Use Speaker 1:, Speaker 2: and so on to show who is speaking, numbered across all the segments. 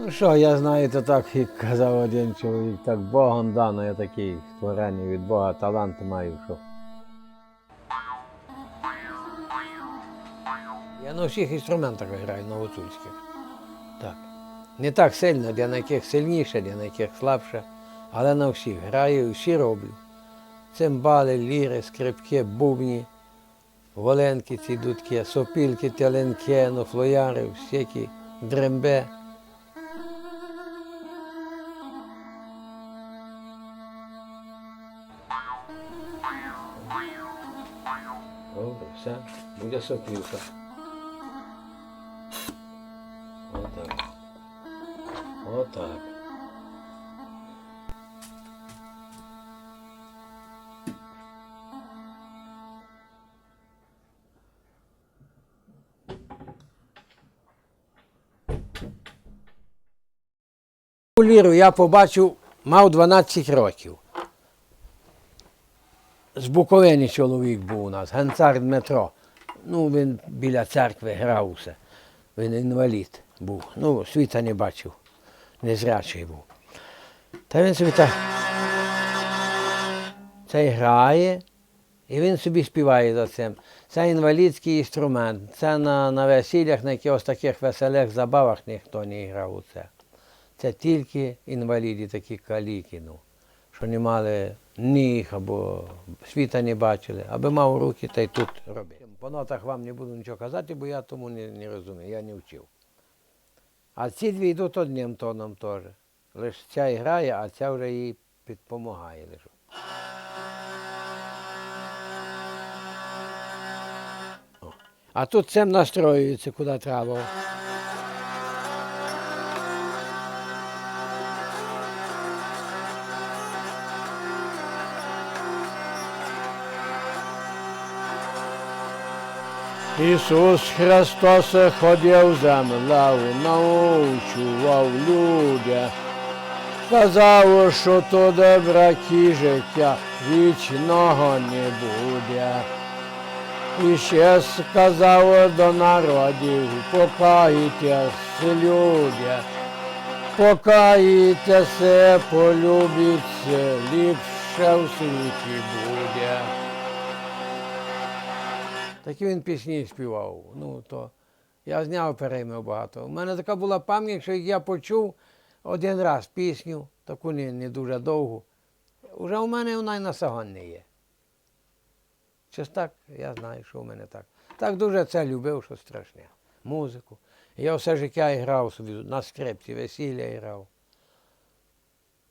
Speaker 1: Ну що, я знаю, то так, як казав один чоловік, так Богом дано, я такий створення від Бога, талант маю, що. Я на всіх інструментах граю, на гуцульських. Так. Не так сильно, для на яких сильніше, для на яких слабше, але на всіх граю і всі роблю. Цимбали, ліри, скрипки, бубні, воленки, ці дудки, сопілки, теленки, ну, флояри, всякі, дрембе. Добре, все, буде сопілка. Отак. Отак. Ліру я побачив, мав 12 років. З Буковини чоловік був у нас, Ганцар Дмитро. Ну, він біля церкви грав усе. Він інвалід був. Ну, світа не бачив, незрячий був. Та він собі так. Це грає, і він собі співає за цим. Це інвалідський інструмент. Це на, на весіллях, на якихось таких веселих забавах ніхто не грав у це. Це тільки інваліди, такі каліки, ну, що не мали ніг або світа не бачили, аби мав руки, та й тут робив. По нотах вам не буду нічого казати, бо я тому не, не розумію, я не вчив. А ці дві йдуть одним тоном теж. Лише ця і грає, а ця вже їй підпомагає. Лише. А тут цим настроюється, куди треба. Ісус Христос ходив землею, научував людя. Сказав, що то добраті життя вічного не буде. І ще сказав до народів, покайтеся, люди, покайтеся, полюбіться, ліпше в світі буде. Такі він пісні співав. Ну, то я зняв переймив багато. У мене така була пам'ять, що я почув один раз пісню, таку не, не дуже довгу, вже у мене вона й на сагон не є. Чи так? Я знаю, що у мене так. Так дуже це любив, що страшне. Музику. Я все життя грав собі на скрипці, весілля грав.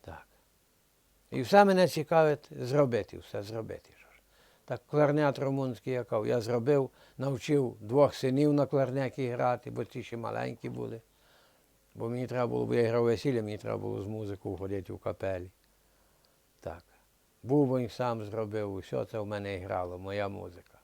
Speaker 1: Так. І все мене цікавить зробити, все зробити. Так кларнет румунський якав. Я зробив, навчив двох синів на кларнеті грати, бо ті ще маленькі були. Бо мені треба було, бо я грав весілля, мені треба було з музикою ходити в капелі. Так. Бубонь сам зробив, усе це в мене грало, моя музика.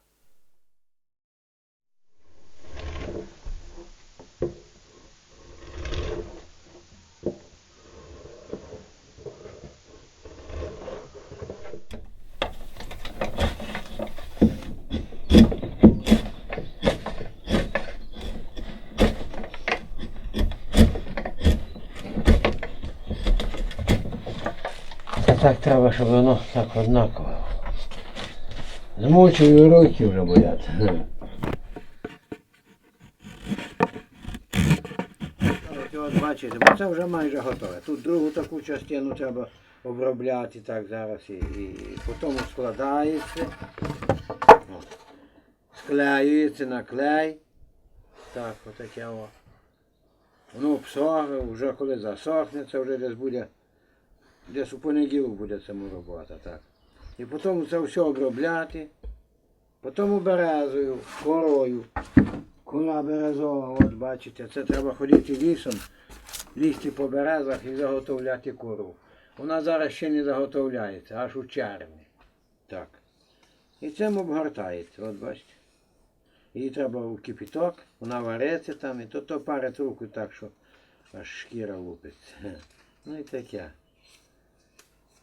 Speaker 1: Це так треба, щоб воно так однаково. Змучую руки вже болять. От бачите, бо це вже майже готове. Тут другу таку частину треба обробляти так зараз і, і потім складається. Склеюється на клей. Так, отаке о. Воно обсохне, вже коли засохне, це вже десь буде Десь у понеділок буде цьому робота, так. І потім це все обробляти, потім березою, корою. Кора березова, от бачите, це треба ходити лісом, лізти по березах і заготовляти кору. Вона зараз ще не заготовляється, аж у червні. Так. І цим обгортається, от бачите. Її треба у кипіток, вона вариться там, і то, то парить руку так, що аж шкіра лупиться. Ну і таке.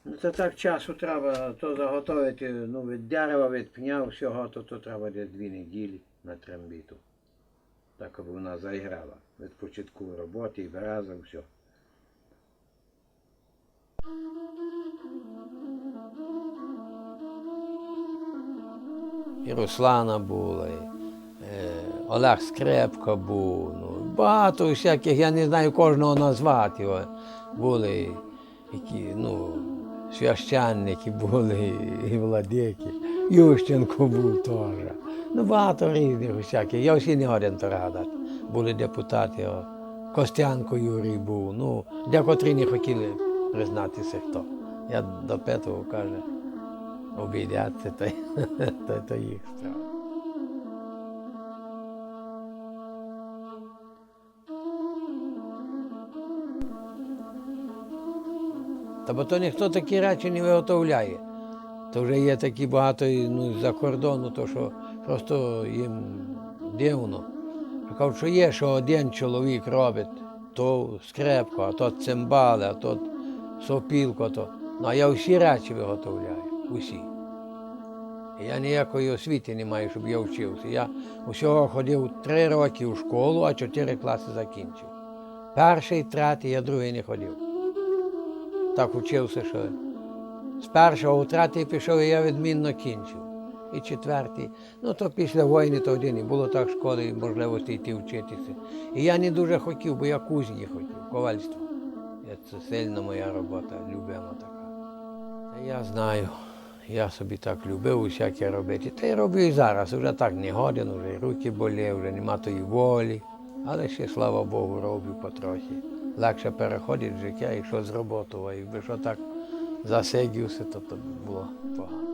Speaker 1: Ну, це так часу треба то заготовити, ну, від дерева, від пня, всього, то, то треба десь дві неділі на трембіту. Так аби вона заіграла. Від початку роботи і виразу, все.
Speaker 2: і Руслана була, і, е, Олег Скрепко був. Ну, багато всяких, я не знаю кожного назвати. Були які, ну, священники були, і владики. Ющенко був теж. Ну, багато різних всяких. Я всі не годен то радати. Були депутати, Костянко Юрій був. Ну, декотрі не хотіли признатися хто. Я до п'ятого каже, обійдяться, то, то, то їх справа. Та бо то ніхто такі речі не виготовляє. То вже є такі багато ну, за кордону, то що просто їм дивно. Кажу, що є, що один чоловік робить, то скрепку, а то цимбали, а то сопілку, то. Ну а я всі речі виготовляю, усі. Я ніякої освіти не маю, щоб я вчився. Я усього ходив три роки у школу, а чотири класи закінчив. Перший, третій, я другий не ходив. Так вчився, що з першого у третій пішов, і я відмінно кінчив. І четвертий. Ну то після війни то один і було так школи і можливості йти вчитися. І я не дуже хотів, бо я кузні хотів, ковальство. Це сильна моя робота, любима така. Та я знаю, я собі так любив усяке робити. Та й роблю і зараз. Вже так не годен, вже руки болі, вже нема тої волі. Але ще, слава Богу, роблю потрохи. Легше переходить життя, якщо з роботою, якби що так засидівся, то, то було погано.